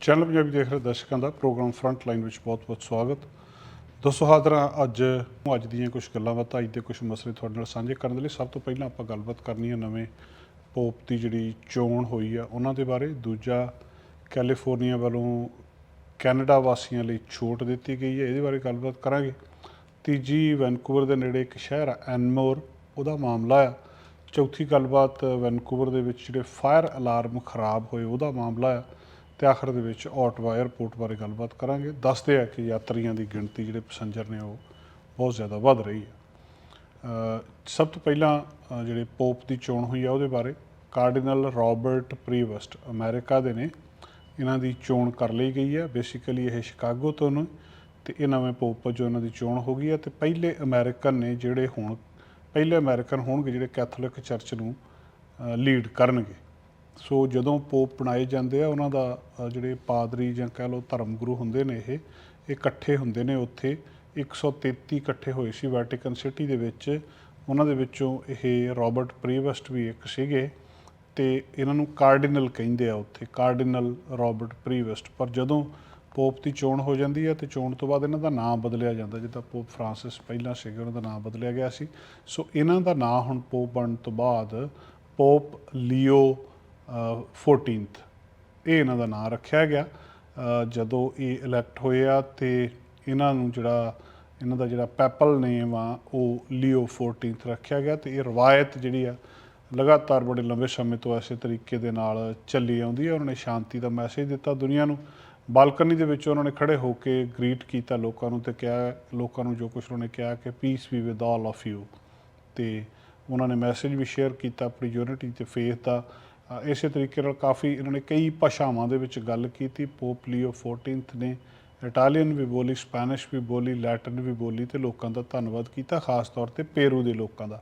Channel Punjabi ਦੇਖ ਰਹੇ ਦਰਸ਼ਕਾਂ ਦਾ ਪ੍ਰੋਗਰਾਮ ਫਰੰਟ ਲਾਈਨ ਵਿੱਚ ਬਹੁਤ-ਬਹੁਤ ਸਵਾਗਤ। ਦੋਸਤੋ ਹਾਜ਼ਰਾਂ ਅੱਜ ਅੱਜ ਦੀਆਂ ਕੁਝ ਗੱਲਾਂ ਬਾਤਾਂ, ਅੱਜ ਦੇ ਕੁਝ ਮਸਲੇ ਤੁਹਾਡੇ ਨਾਲ ਸਾਂਝੇ ਕਰਨ ਦੇ ਲਈ। ਸਭ ਤੋਂ ਪਹਿਲਾਂ ਆਪਾਂ ਗੱਲਬਾਤ ਕਰਨੀ ਹੈ ਨਵੇਂ ਪੋਪ ਦੀ ਜਿਹੜੀ ਚੋਣ ਹੋਈ ਆ, ਉਹਨਾਂ ਦੇ ਬਾਰੇ। ਦੂਜਾ ਕੈਲੀਫੋਰਨੀਆ ਵੱਲੋਂ ਕੈਨੇਡਾ ਵਾਸੀਆਂ ਲਈ ਛੋਟ ਦਿੱਤੀ ਗਈ ਹੈ ਇਹਦੇ ਬਾਰੇ ਗੱਲਬਾਤ ਕਰਾਂਗੇ। ਤੀਜੀ ਵੈਨਕੂਵਰ ਦੇ ਨੇੜੇ ਇੱਕ ਸ਼ਹਿਰ ਆ ਐਨਮੋਰ ਉਹਦਾ ਮਾਮਲਾ ਆ। ਚੌਥੀ, ਗੱਲਬਾਤ ਵੈਨਕੂਵਰ ਦੇ ਵਿੱਚ ਜਿਹੜੇ ਫਾਇਰ ਅਲਾਰਮ ਖਰਾਬ ਹੋਏ, ਉਹਦਾ ਮਾਮਲਾ ਆ। ਤੇ ਆਖਰ ਦੇ ਵਿੱਚ ਆਟਵਾ 에ਅਰਪੋਰਟ ਬਾਰੇ ਗੱਲਬਾਤ ਕਰਾਂਗੇ। ਦੱਸਦੇ ਆ ਕਿ ਯਾਤਰੀਆਂ ਦੀ ਗਿਣਤੀ ਜਿਹੜੇ ਪੈਸੇਂਜਰ ਨੇ ਉਹ ਬਹੁਤ ਜ਼ਿਆਦਾ ਵੱਧ ਰਹੀ ਹੈ। ਸਭ ਤੋਂ ਪਹਿਲਾਂ ਜਿਹੜੇ ਪੋਪ ਦੀ ਚੋਣ ਹੋਈ ਆ ਉਹਦੇ ਬਾਰੇ ਕਾਰਡੀਨਲ ਰਾਬਰਟ ਪ੍ਰੀਵਸਟ ਅਮਰੀਕਾ ਦੇ ਨੇ। ਇਹਨਾਂ ਦੀ ਚੋਣ ਕਰ ਲਈ ਗਈ ਹੈ ਬੇਸਿਕਲੀ ਇਹ ਸ਼ਿਕਾਗੋ ਤੋਂ ਨੇ ਤੇ ਇਹ ਨਵੇਂ ਪੋਪ ਵਜੋਂ ਇਹਨਾਂ ਦੀ ਚੋਣ ਹੋ ਗਈ ਹੈ ਤੇ ਪਹਿਲੇ ਅਮਰੀਕਨ ਨੇ ਜਿਹੜੇ ਹੁਣ, ਪਹਿਲੇ ਅਮਰੀਕਨ ਹੋਣਗੇ ਜਿਹੜੇ ਕੈਥੋਲਿਕ ਚਰਚ ਨੂੰ ਲੀਡ ਕਰਨਗੇ। ਸੋ ਜਦੋਂ ਪੋਪ ਬਣਾਏ ਜਾਂਦੇ ਆ, ਉਹਨਾਂ ਦਾ ਜਿਹੜੇ ਪਾਦਰੀ ਜਾਂ ਕਹਿ ਲਓ ਧਰਮ ਗੁਰੂ ਹੁੰਦੇ ਨੇ ਇਹ ਇਕੱਠੇ ਹੁੰਦੇ ਨੇ ਉੱਥੇ। 133 ਇਕੱਠੇ ਹੋਏ ਸੀ ਵੈਟੀਕਨ ਸਿਟੀ ਦੇ ਵਿੱਚ। ਉਹਨਾਂ ਦੇ ਵਿੱਚੋਂ ਇਹ ਰਾਬਰਟ ਪ੍ਰੀਵਸਟ ਵੀ ਇੱਕ ਸੀਗੇ ਤੇ ਇਹਨਾਂ ਨੂੰ ਕਾਰਡੀਨਲ ਕਹਿੰਦੇ ਆ ਉੱਥੇ ਕਾਰਡੀਨਲ ਰਾਬਰਟ ਪ੍ਰੀਵਸਟ ਪਰ ਜਦੋਂ ਪੋਪ ਦੀ ਚੋਣ ਹੋ ਜਾਂਦੀ ਹੈ ਤੇ ਚੋਣ ਤੋਂ ਬਾਅਦ ਇਹਨਾਂ ਦਾ ਨਾਮ ਬਦਲਿਆ ਜਾਂਦਾ, ਜਿੱਦਾਂ ਪੋਪ ਫ੍ਰਾਂਸਿਸ ਪਹਿਲਾਂ ਸੀਗੇ, ਉਹਨਾਂ ਦਾ ਨਾਮ ਬਦਲਿਆ ਗਿਆ ਸੀ। ਸੋ ਇਹਨਾਂ ਦਾ ਨਾਮ ਹੁਣ ਪੋਪ ਬਣਨ ਤੋਂ ਬਾਅਦ ਪੋਪ ਲੀਓ 14th ਇਹ ਇਹਨਾਂ ਦਾ ਨਾਮ ਰੱਖਿਆ ਗਿਆ। ਜਦੋਂ ਇਹ ਇਲੈਕਟ ਹੋਏ ਆ ਤੇ ਇਹਨਾਂ ਨੂੰ ਜਿਹੜਾ, ਇਹਨਾਂ ਦਾ ਜਿਹੜਾ ਪੈਪਲ ਨੇਮ ਆ, ਉਹ ਲੀਓ 14th ਰੱਖਿਆ ਗਿਆ ਤੇ ਇਹ ਰਵਾਇਤ ਜਿਹੜੀ ਆ, ਲਗਾਤਾਰ ਬੜੇ ਲੰਬੇ ਸਮੇਂ ਤੋਂ ਐਸੇ ਤਰੀਕੇ ਦੇ ਨਾਲ ਚੱਲੀ ਆਉਂਦੀ ਹੈ ਉਹਨਾਂ ਨੇ ਸ਼ਾਂਤੀ ਦਾ ਮੈਸੇਜ ਦਿੱਤਾ ਦੁਨੀਆ ਨੂੰ। ਬਾਲਕਨੀ ਦੇ ਵਿੱਚ ਉਹਨਾਂ ਨੇ ਖੜੇ ਹੋ ਕੇ ਗ੍ਰੀਟ ਕੀਤਾ ਲੋਕਾਂ ਨੂੰ ਤੇ ਕਿਹਾ, ਲੋਕਾਂ ਨੂੰ ਜੋ ਕੁਝ ਉਹਨਾਂ ਨੇ ਕਿਹਾ ਕਿ peace be with all of you ਤੇ ਉਹਨਾਂ ਨੇ ਮੈਸੇਜ ਵੀ ਸ਼ੇਅਰ ਕੀਤਾ ਆਪਣੀ ਯੂਨਿਟੀ ਤੇ ਫੇਥ ਦਾ। ਇਸੇ ਤਰੀਕੇ ਨਾਲ ਕਾਫੀ ਇਹਨਾਂ ਨੇ ਕਈ ਭਾਸ਼ਾਵਾਂ ਦੇ ਵਿੱਚ ਗੱਲ ਕੀਤੀ। ਪੋਪ ਲੀਓ 14th ਨੇ ਇਟਾਲੀਅਨ ਵੀ ਬੋਲੀ ਸਪੈਨਿਸ਼ ਵੀ ਬੋਲੀ ਲੈਟਿਨ ਵੀ ਬੋਲੀ ਤੇ ਲੋਕਾਂ ਦਾ ਧੰਨਵਾਦ ਕੀਤਾ, ਖਾਸ ਤੌਰ ਤੇ ਪੇਰੂ ਦੇ ਲੋਕਾਂ ਦਾ।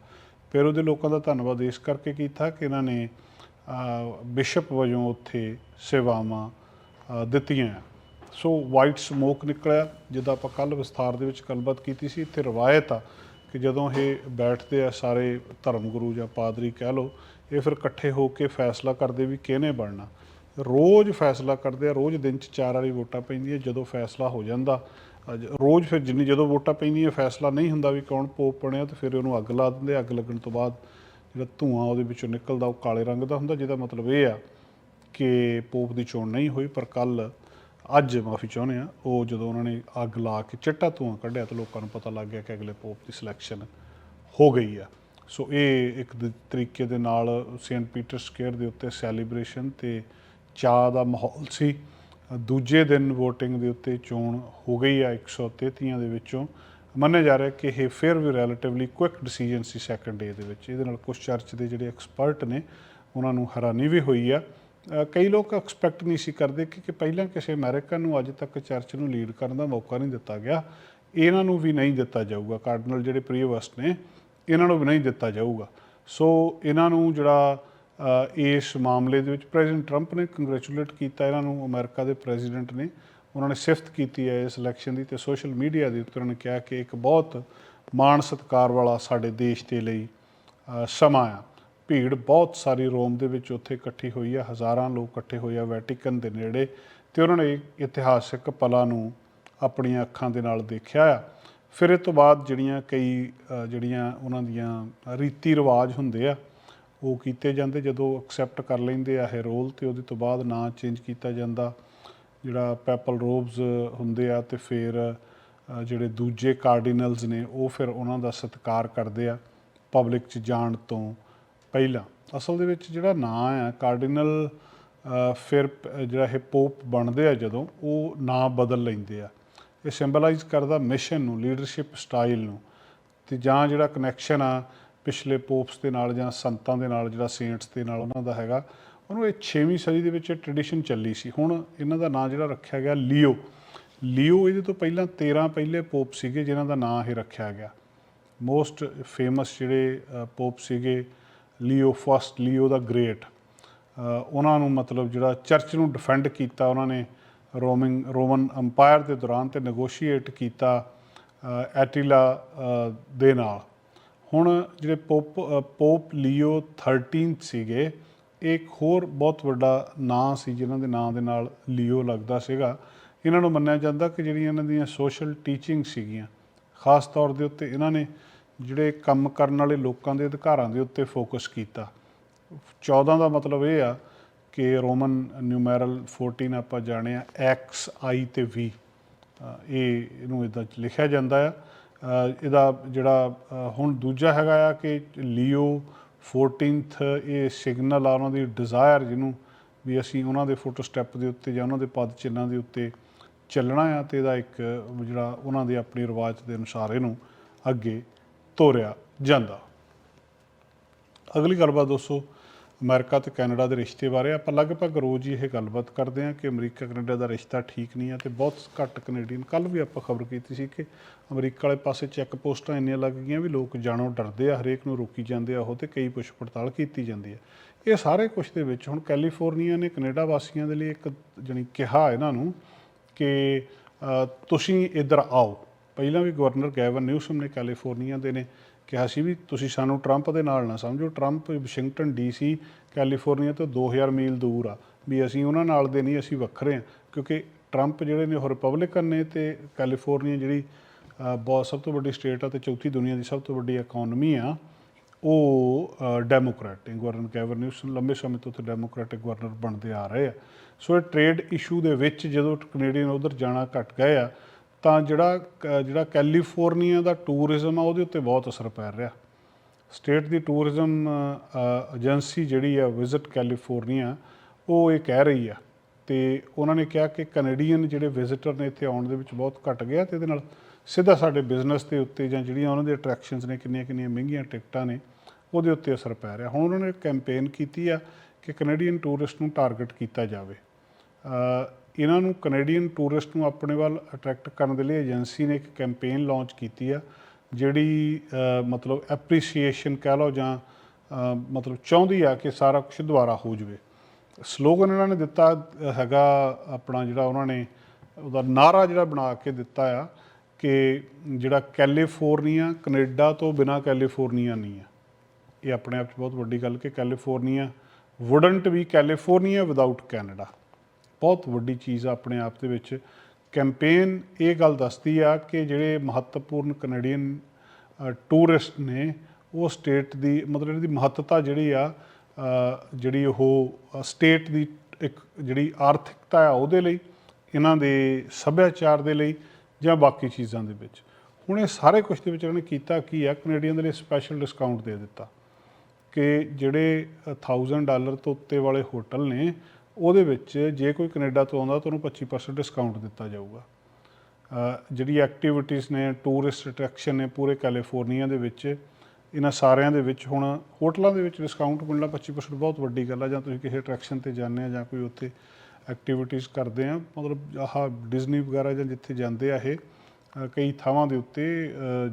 ਪੇਰੂ ਦੇ ਲੋਕਾਂ ਦਾ ਧੰਨਵਾਦ ਇਸ ਕਰਕੇ ਕੀਤਾ ਕਿ ਇਹਨਾਂ ਨੇ ਬਿਸ਼ਪ ਵਜੋਂ ਉੱਥੇ ਸੇਵਾਵਾਂ ਦਿੱਤੀਆਂ। ਸੋ ਵਾਈਟ ਸਮੋਕ ਨਿਕਲਿਆ, ਜਿੱਦਾਂ ਆਪਾਂ ਕੱਲ ਵਿਸਥਾਰ ਦੇ ਵਿੱਚ ਗੱਲਬਾਤ ਕੀਤੀ ਸੀ। ਇੱਥੇ ਰਵਾਇਤ ਆ ਕਿ ਜਦੋਂ ਇਹ ਬੈਠਦੇ ਆ ਸਾਰੇ ਧਰਮ ਗੁਰੂ ਜਾਂ ਪਾਦਰੀ ਕਹਿ ਲਓ ਇਹ ਫਿਰ ਇਕੱਠੇ ਹੋ ਕੇ ਫੈਸਲਾ ਕਰਦੇ ਵੀ ਕਿਹਨੇ ਬਣਨਾ। ਰੋਜ਼ ਫੈਸਲਾ ਕਰਦੇ ਆ, ਰੋਜ਼ ਦਿਨ ਚ ਚਾਰ ਵਾਰੀ ਵੋਟਾਂ ਪੈਂਦੀਆਂ, ਜਦੋਂ ਫੈਸਲਾ ਹੋ ਜਾਂਦਾ। ਅਜ- ਰੋਜ਼ ਫਿਰ ਜਿੰਨੀ ਜਦੋਂ ਵੋਟਾਂ ਪੈਂਦੀਆਂ, ਫੈਸਲਾ ਨਹੀਂ ਹੁੰਦਾ ਵੀ ਕੌਣ ਪੋਪ ਬਣਿਆ ਤੇ ਫਿਰ ਉਹਨੂੰ ਅੱਗ ਲਾ ਦਿੰਦੇ, ਅੱਗ ਲੱਗਣ ਤੋਂ ਬਾਅਦ ਜਿਹੜਾ ਧੂਆਂ ਉਹਦੇ ਵਿੱਚੋਂ ਨਿਕਲਦਾ, ਉਹ ਕਾਲੇ ਰੰਗ ਦਾ ਹੁੰਦਾ, ਜਿਹਦਾ ਮਤਲਬ ਇਹ ਆ ਕਿ ਪੋਪ ਦੀ ਚੋਣ ਨਹੀਂ ਹੋਈ, ਪਰ ਕੱਲ ਅੱਜ ਮਾਫੀ ਚਾਹੁੰਦੇ ਆ, ਉਹ ਜਦੋਂ ਉਹਨਾਂ ਨੇ ਅੱਗ ਲਾ ਕੇ ਚਿੱਟਾ ਧੂਆਂ ਕੱਢਿਆ ਤਾਂ ਲੋਕਾਂ ਨੂੰ ਪਤਾ ਲੱਗ ਗਿਆ ਕਿ ਅਗਲੇ ਪੋਪ ਦੀ ਸਿਲੈਕਸ਼ਨ ਹੋ ਗਈ ਆ। ਸੋ ਇਹ ਇੱਕ ਦ- ਤਰੀਕੇ ਦੇ ਨਾਲ ਸੇਂਟ ਪੀਟਰ ਸਕੁਅਰ ਦੇ ਉੱਤੇ ਸੈਲੀਬ੍ਰੇਸ਼ਨ ਤੇ ਚਾਹ ਦਾ ਮਾਹੌਲ ਸੀ। ਅ, ਦੂਜੇ ਦਿਨ VOTING ਦੇ ਉੱਤੇ ਚੋਣ ਹੋ ਗਈ ਆ 133 ਦੇ ਵਿੱਚੋਂ। ਮੰਨਿਆ ਜਾ ਰਿਹਾ ਕਿ ਇਹ ਫਿਰ ਵੀ ਰਿਲੇਟਿਵਲੀ ਕੁਇਕ ਡਿਸੀਜਨ ਸੀ ਸੈਕੰਡ ਡੇ ਦੇ ਵਿੱਚ। ਇਹਦੇ ਨਾਲ ਕੁਝ ਚਰਚ ਦੇ ਜਿਹੜੇ ਐਕਸਪਰਟ ਨੇ ਉਹਨਾਂ ਨੂੰ ਹੈਰਾਨੀ ਵੀ ਹੋਈ ਆ। ਅ, ਕਈ ਲੋਕ ਐਕਸਪੈਕਟ ਨਹੀਂ ਸੀ ਕਰਦੇ ਕਿ ਕਿ ਪਹਿਲਾਂ ਕਿਸੇ ਅਮਰੀਕਨ ਨੂੰ ਅੱਜ ਤੱਕ ਚਰਚ ਨੂੰ ਲੀਡ ਕਰਨ ਦਾ ਮੌਕਾ ਨਹੀਂ ਦਿੱਤਾ ਗਿਆ। ਇਹਨਾਂ ਨੂੰ ਵੀ ਨਹੀਂ ਦਿੱਤਾ ਜਾਊਗਾ। ਕਾਰਡੀਨਲ ਜਿਹੜੇ ਪ੍ਰੀਵਸਟ ਨੇ ਇਹਨਾਂ ਨੂੰ ਵੀ ਨਹੀਂ ਦਿੱਤਾ ਜਾਊਗਾ। ਸੋ ਇਹਨਾਂ ਨੂੰ ਜਿਹੜਾ ਇਸ ਮਾਮਲੇ ਦੇ ਵਿੱਚ ਪ੍ਰੈਜ਼ੀਡੈਂਟ ਟਰੰਪ ਨੇ ਕੰਗ੍ਰੈਚੁਲੇਟ ਕੀਤਾ, ਇਹਨਾਂ ਨੂੰ ਅਮਰੀਕਾ ਦੇ ਪ੍ਰੈਜ਼ੀਡੈਂਟ ਨੇ। ਉਹਨਾਂ ਨੇ ਸਿਫਤ ਕੀਤੀ ਹੈ ਇਸ ਇਲੈਕਸ਼ਨ ਦੀ ਤੇ ਸੋਸ਼ਲ ਮੀਡੀਆ ਦੇ ਉੱਤੇ ਉਹਨਾਂ ਨੇ ਕਿਹਾ ਕਿ ਇੱਕ ਬਹੁਤ ਮਾਣ ਸਤਿਕਾਰ ਵਾਲਾ ਸਾਡੇ ਦੇਸ਼ ਦੇ ਲਈ ਸਮਾਂ ਆ। ਭੀੜ ਬਹੁਤ ਸਾਰੀ ਰੋਮ ਦੇ ਵਿੱਚ ਉੱਥੇ ਇਕੱਠੀ ਹੋਈ ਆ, ਹਜ਼ਾਰਾਂ ਲੋਕ ਇਕੱਠੇ ਹੋਏ ਆ ਵੈਟੀਕਨ ਦੇ ਨੇੜੇ ਤੇ ਉਹਨਾਂ ਨੇ ਇਤਿਹਾਸਿਕ ਪਲਾਂ ਨੂੰ ਆਪਣੀਆਂ ਅੱਖਾਂ ਦੇ ਨਾਲ ਦੇਖਿਆ ਆ। ਫਿਰ ਇਹ ਤੋਂ ਬਾਅਦ ਜਿਹੜੀਆਂ ਕਈ ਜਿਹੜੀਆਂ ਉਹਨਾਂ ਦੀਆਂ ਰੀਤੀ ਰਿਵਾਜ ਹੁੰਦੇ ਆ, ਉਹ ਕੀਤੇ ਜਾਂਦੇ। ਜਦੋਂ ਐਕਸੈਪਟ ਕਰ ਲੈਂਦੇ ਆ ਇਹ ਰੋਲ ਤੇ ਉਹਦੇ ਤੋਂ ਬਾਅਦ ਨਾਂ ਚੇਂਜ ਕੀਤਾ ਜਾਂਦਾ। ਜਿਹੜਾ ਪੈਪਲ ਰੋਬਸ ਹੁੰਦੇ ਆ ਤੇ ਫਿਰ ਜਿਹੜੇ ਦੂਜੇ ਕਾਰਡੀਨਲਸ ਨੇ, ਉਹ ਫਿਰ ਉਹਨਾਂ ਦਾ ਸਤਿਕਾਰ ਕਰਦੇ ਆ ਪਬਲਿਕ 'ਚ ਜਾਣ ਤੋਂ ਪਹਿਲਾਂ। ਅਸਲ ਦੇ ਵਿੱਚ ਜਿਹੜਾ ਨਾਂ ਆ ਕਾਰਡੀਨਲ ਫਿਰ ਜਿਹੜਾ ਇਹ ਪੋਪ ਬਣਦੇ ਆ ਜਦੋਂ, ਉਹ ਨਾਂ ਬਦਲ ਲੈਂਦੇ ਆ। ਇਹ ਸਿੰਬਲਾਈਜ਼ ਕਰਦਾ ਮਿਸ਼ਨ ਨੂੰ ਲੀਡਰਸ਼ਿਪ ਸਟਾਈਲ ਨੂੰ। ਤੇ ਜਾਂ ਜਿਹੜਾ ਕਨੈਕਸ਼ਨ ਆ ਪਿਛਲੇ ਪੋਪਸ ਦੇ ਨਾਲ ਜਾਂ ਸੰਤਾਂ ਦੇ ਨਾਲ, ਜਿਹੜਾ ਸੇਂਟਸ ਦੇ ਨਾਲ ਉਹਨਾਂ ਦਾ ਹੈਗਾ, ਉਹਨੂੰ ਇਹ 6ਵੀਂ ਸਦੀ ਦੇ ਵਿੱਚ ਟ੍ਰੈਡੀਸ਼ਨ ਚੱਲੀ ਸੀ। ਹੁਣ ਇਹਨਾਂ ਦਾ ਨਾਂ ਜਿਹੜਾ ਰੱਖਿਆ ਗਿਆ ਲੀਓ ਲੀਓ ਇਹਦੇ ਤੋਂ ਪਹਿਲਾਂ 13 ਪਹਿਲੇ ਪੋਪ ਸੀਗੇ, ਜਿਨ੍ਹਾਂ ਦਾ ਨਾਂ ਇਹ ਰੱਖਿਆ ਗਿਆ। ਮੋਸਟ ਫੇਮਸ ਜਿਹੜੇ ਪੋਪ ਸੀਗੇ ਲੀਓ ਫਸਟ ਲੀਓ ਦਾ ਗ੍ਰੇਟ ਉਹਨਾਂ ਨੂੰ ਮਤਲਬ ਜਿਹੜਾ ਚਰਚ ਨੂੰ ਡਿਫੈਂਡ ਕੀਤਾ ਉਹਨਾਂ ਨੇ। ਰੋਮਿੰਗ, ਰੋਮਨ ਅੰਪਾਇਰ ਦੇ ਦੌਰਾਨ ਤੇ ਨੈਗੋਸ਼ੀਏਟ ਕੀਤਾ ਐਟੀਲਾ ਦੇ ਨਾਲ। ਹੁਣ ਜਿਹੜੇ ਪੋਪ ਪੋਪ ਲੀਓ 13 ਸੀਗੇ ਇੱਕ ਹੋਰ ਬਹੁਤ ਵੱਡਾ ਨਾਂ ਸੀ ਜਿਨ੍ਹਾਂ ਦੇ ਨਾਂ ਦੇ ਨਾਲ ਲੀਓ ਲੱਗਦਾ ਸੀਗਾ। ਇਹਨਾਂ ਨੂੰ ਮੰਨਿਆ ਜਾਂਦਾ ਕਿ ਜਿਹੜੀਆਂ ਇਹਨਾਂ ਦੀਆਂ ਸੋਸ਼ਲ ਟੀਚਿੰਗ ਸੀਗੀਆਂ, ਖਾਸ ਤੌਰ ਦੇ ਉੱਤੇ ਇਹਨਾਂ ਨੇ ਜਿਹੜੇ ਕੰਮ ਕਰਨ ਵਾਲੇ ਲੋਕਾਂ ਦੇ ਅਧਿਕਾਰਾਂ ਦੇ ਉੱਤੇ ਫੋਕਸ ਕੀਤਾ। 14 ਦਾ ਮਤਲਬ ਇਹ ਆ ਕਿ ਰੋਮਨ ਨਿਊਮੈਰਲ 14 ਆਪਾਂ ਜਾਣਿਆ ਐਕਸ ਆਈ ਤੇ ਵੀ। ਇਹ ਇਹਨੂੰ ਇਦਾਂ ਲਿਖਿਆ ਜਾਂਦਾ ਆ। ਇਹਦਾ ਜਿਹੜਾ ਹੁਣ ਦੂਜਾ ਹੈਗਾ ਆ ਕਿ ਲੀਓ 14th ਇਹ ਸਿਗਨਲ ਆ ਉਹਨਾਂ ਦੀ ਡਿਜ਼ਾਇਰ ਜਿਹਨੂੰ ਵੀ ਅਸੀਂ ਉਹਨਾਂ ਦੇ ਫੋਟੋ ਸਟੈਪ ਦੇ ਉੱਤੇ ਜਾਂ ਉਹਨਾਂ ਦੇ ਪਦ ਚਿੰਨਾਂ ਦੇ ਉੱਤੇ ਚੱਲਣਾ ਆ ਤੇ ਇਹਦਾ ਇੱਕ ਜਿਹੜਾ ਉਹਨਾਂ ਦੇ ਆਪਣੀ ਰਿਵਾਜ ਦੇ ਅਨੁਸਾਰ ਇਹਨੂੰ ਅੱਗੇ ਤੋਰਿਆ ਜਾਂਦਾ। ਅਗਲੀ ਗੱਲਬਾਤ ਦੋਸਤੋ ਅਮਰੀਕਾ ਤੇ ਕੈਨੇਡਾ ਦੇ ਰਿਸ਼ਤੇ ਬਾਰੇ ਆਪਾਂ ਲਗਭਗ ਰੋਜ਼ ਹੀ ਇਹ ਗੱਲਬਾਤ ਕਰਦੇ ਹਾਂ ਕਿ ਅਮਰੀਕਾ ਕੈਨੇਡਾ ਦਾ ਰਿਸ਼ਤਾ ਠੀਕ ਨਹੀਂ ਹੈ ਤੇ ਬਹੁਤ ਘੱਟ ਕੈਨੇਡੀਅਨ ਕੱਲ ਵੀ ਆਪਾਂ ਖਬਰ ਕੀਤੀ ਸੀ ਕਿ ਅਮਰੀਕਾ ਵਾਲੇ ਪਾਸੇ ਚੈੱਕ ਪੋਸਟਾਂ ਇੰਨੀਆਂ ਲੱਗ ਗਈਆਂ ਵੀ ਲੋਕ ਜਾਣੋਂ, ਡਰਦੇ ਆ, ਹਰੇਕ ਨੂੰ ਰੋਕੀ ਜਾਂਦੇ ਆ ਉਹ ਤੇ ਕਈ ਪੁੱਛ ਪੜਤਾਲ ਕੀਤੀ ਜਾਂਦੀ ਹੈ। ਇਹ ਸਾਰੇ ਕੁਝ ਦੇ ਵਿੱਚ ਹੁਣ ਕੈਲੀਫੋਰਨੀਆ ਨੇ ਕੈਨੇਡਾ ਵਾਸੀਆਂ ਦੇ ਲਈ ਇੱਕ ਜਾਣੀ ਕਿਹਾ ਇਹਨਾਂ ਨੂੰ ਕਿ ਤੁਸੀਂ ਇੱਧਰ ਆਓ। ਪਹਿਲਾਂ ਵੀ ਗਵਰਨਰ ਗੈਵਨ ਨਿਊਸਮ ਨੇ ਕੈਲੀਫੋਰਨੀਆ ਦੇ ਨੇ ਕਿਹਾ ਸੀ ਵੀ ਤੁਸੀਂ ਸਾਨੂੰ ਟਰੰਪ ਦੇ ਨਾਲ ਨਾ ਸਮਝੋ। ਟਰੰਪ ਵਾਸ਼ਿੰਗਟਨ ਡੀਸੀ ਕੈਲੀਫੋਰਨੀਆ ਤੋਂ 2000 ਮੀਲ ਦੂਰ ਆ। ਵੀ ਅਸੀਂ ਉਹਨਾਂ ਨਾਲ ਦੇ ਨਹੀਂ, ਅਸੀਂ ਵੱਖਰੇ ਆ। ਕਿਉਂਕਿ ਟਰੰਪ ਜਿਹੜੇ ਨੇ ਉਹ ਰਿਪਬਲਿਕਨ ਨੇ ਤੇ ਕੈਲੀਫੋਰਨੀਆ ਜਿਹੜੀ ਬਹੁਤ ਸਭ ਤੋਂ ਵੱਡੀ ਸਟੇਟ ਆ ਤੇ ਚੌਥੀ ਦੁਨੀਆ ਦੀ ਸਭ ਤੋਂ ਵੱਡੀ ਇਕਨੋਮੀ ਆ, ਉਹ ਡੈਮੋਕ੍ਰੈਟ ਗਵਰਨਰ ਕੈਵਨ ਨਿਊਸਮ ਲੰਬੇ ਸਮੇਂ ਤੋਂ ਉੱਥੇ ਡੈਮੋਕ੍ਰੈਟਿਕ ਗਵਰਨਰ ਬਣਦੇ ਆ ਰਹੇ ਆ। ਸੋ ਇਹ ਟ੍ਰੇਡ ਇਸ਼ੂ ਦੇ ਵਿੱਚ ਜਦੋਂ ਕੈਨੇਡੀਅਨ ਉਧਰ ਜਾਣਾ ਘਟ ਗਏ ਆ ਤਾਂ ਜਿਹੜਾ ਕ- ਜਿਹੜਾ ਕੈਲੀਫੋਰਨੀਆ ਦਾ ਟੂਰਿਜ਼ਮ ਆ, ਉਹਦੇ ਉੱਤੇ ਬਹੁਤ ਅਸਰ ਪੈ ਰਿਹਾ। ਸਟੇਟ ਦੀ ਟੂਰਿਜ਼ਮ ਏਜੰਸੀ ਜਿਹੜੀ ਆ, ਵਿਜ਼ਿਟ ਕੈਲੀਫੋਰਨੀਆ, ਉਹ ਇਹ ਕਹਿ ਰਹੀ ਆ। ਤੇ ਉਹਨਾਂ ਨੇ ਕਿਹਾ ਕਿ ਕੈਨੇਡੀਅਨ ਜਿਹੜੇ ਵਿਜ਼ਿਟਰ ਨੇ ਇੱਥੇ ਆਉਣ ਦੇ ਵਿੱਚ ਬਹੁਤ ਘਟ ਗਿਆ ਤੇ ਇਹਦੇ ਨਾਲ ਸਿੱਧਾ ਸਾਡੇ ਬਿਜ਼ਨਸ ਦੇ ਉੱਤੇ ਜਾਂ ਜਿਹੜੀਆਂ ਉਹਨਾਂ ਦੇ ਅਟਰੈਕਸ਼ਨਸ ਨੇ ਕਿੰਨੀਆਂ ਕਿੰਨੀਆਂ ਮਹਿੰਗੀਆਂ ਟਿਕਟਾਂ ਨੇ, ਉਹਦੇ ਉੱਤੇ ਅਸਰ ਪੈ ਰਿਹਾ। ਹੁਣ ਉਹਨਾਂ ਨੇ ਕੈਂਪੇਨ ਕੀਤੀ ਆ ਕਿ ਕੈਨੇਡੀਅਨ ਟੂਰਿਸਟ ਨੂੰ ਟਾਰਗੇਟ ਕੀਤਾ ਜਾਵੇ। ਇਹਨਾਂ ਨੂੰ ਕੈਨੇਡੀਅਨ ਟੂਰਿਸਟ ਨੂੰ ਆਪਣੇ ਵੱਲ ਅਟਰੈਕਟ ਕਰਨ ਦੇ ਲਈ ਏਜੰਸੀ ਨੇ ਇੱਕ ਕੈਂਪੇਨ ਲਾਂਚ ਕੀਤੀ ਆ, ਜਿਹੜੀ ਮਤਲਬ ਐਪਰੀਸੀਏਸ਼ਨ ਕਹਿ ਲਓ ਜਾਂ ਮਤਲਬ ਚਾਹੁੰਦੀ ਆ ਕਿ ਸਾਰਾ ਕੁਝ ਦੁਬਾਰਾ ਹੋ ਜਾਵੇ। ਸਲੋਗਨ ਇਹਨਾਂ ਨੇ ਦਿੱਤਾ ਹੈਗਾ ਆਪਣਾ ਜਿਹੜਾ ਉਹਨਾਂ ਨੇ, ਉਹਦਾ ਨਾਰਾ ਜਿਹੜਾ ਬਣਾ ਕੇ ਦਿੱਤਾ ਆ ਕਿ ਜਿਹੜਾ ਕੈਲੀਫੋਰਨੀਆ, ਕੈਨੇਡਾ ਤੋਂ ਬਿਨਾ ਕੈਲੀਫੋਰਨੀਆ ਨਹੀਂ ਆ। ਇਹ ਆਪਣੇ ਆਪ 'ਚ ਬਹੁਤ ਵੱਡੀ ਗੱਲ ਕਿ California wouldn't be California without Canada ਬਹੁਤ ਵੱਡੀ ਚੀਜ਼ ਆ ਆਪਣੇ ਆਪ ਦੇ ਵਿੱਚ। ਕੈਂਪੇਨ ਇਹ ਗੱਲ ਦੱਸਦੀ ਆ ਕਿ ਜਿਹੜੇ ਮਹੱਤਵਪੂਰਨ ਕੈਨੇਡੀਅਨ ਟੂਰਿਸਟ ਨੇ, ਉਹ ਸਟੇਟ ਦੀ, ਮਤਲਬ ਇਹਦੀ ਮਹੱਤਤਾ ਜਿਹੜੀ ਆ ਜਿਹੜੀ ਉਹ ਸਟੇਟ ਦੀ ਇੱਕ ਜਿਹੜੀ ਆਰਥਿਕਤਾ ਆ ਉਹਦੇ ਲਈ, ਇਹਨਾਂ ਦੇ ਸੱਭਿਆਚਾਰ ਦੇ ਲਈ ਜਾਂ ਬਾਕੀ ਚੀਜ਼ਾਂ ਦੇ ਵਿੱਚ। ਹੁਣ ਇਹ ਸਾਰੇ ਕੁਝ ਦੇ ਵਿੱਚ ਇਹਨਾਂ ਨੇ ਕੀਤਾ ਕੀ ਆ? ਕੈਨੇਡੀਅਨ ਦੇ ਲਈ ਸਪੈਸ਼ਲ ਡਿਸਕਾਊਂਟ ਦੇ ਦਿੱਤਾ ਕਿ ਜਿਹੜੇ 1000 ਡਾਲਰ ਤੋਂ ਉੱਤੇ ਵਾਲੇ ਹੋਟਲ ਨੇ ਉਹਦੇ ਵਿੱਚ ਜੇ ਕੋਈ ਕੈਨੇਡਾ ਤੋਂ ਆਉਂਦਾ ਤਾਂ ਉਹਨੂੰ 25% ਡਿਸਕਾਊਂਟ ਦਿੱਤਾ ਜਾਊਗਾ। ਜਿਹੜੀ ਐਕਟੀਵਿਟੀਜ਼ ਨੇ ਟੂਰਿਸਟ ਅਟਰੈਕਸ਼ਨ ਨੇ ਪੂਰੇ ਕੈਲੀਫੋਰਨੀਆ ਦੇ ਵਿੱਚ, ਇਹਨਾਂ ਸਾਰਿਆਂ ਦੇ ਵਿੱਚ ਹੁਣ ਹੋਟਲਾਂ ਦੇ ਵਿੱਚ ਡਿਸਕਾਊਂਟ ਮਿਲਣਾ 25% ਬਹੁਤ ਵੱਡੀ ਗੱਲ ਆ, ਜਾਂ ਤੁਸੀਂ ਕਿਸੇ ਅਟਰੈਕਸ਼ਨ ਤੇ ਜਾਂਦੇ ਆ ਜਾਂ ਕੋਈ ਉੱਥੇ ਐਕਟੀਵਿਟੀਜ਼ ਕਰਦੇ ਆ, ਮਤਲਬ ਆਹ ਡਿਜ਼ਨੀ ਵਗੈਰਾ ਜਾਂ ਜਿੱਥੇ ਜਾਂਦੇ ਆ ਇਹ ਕਈ ਥਾਵਾਂ ਦੇ ਉੱਤੇ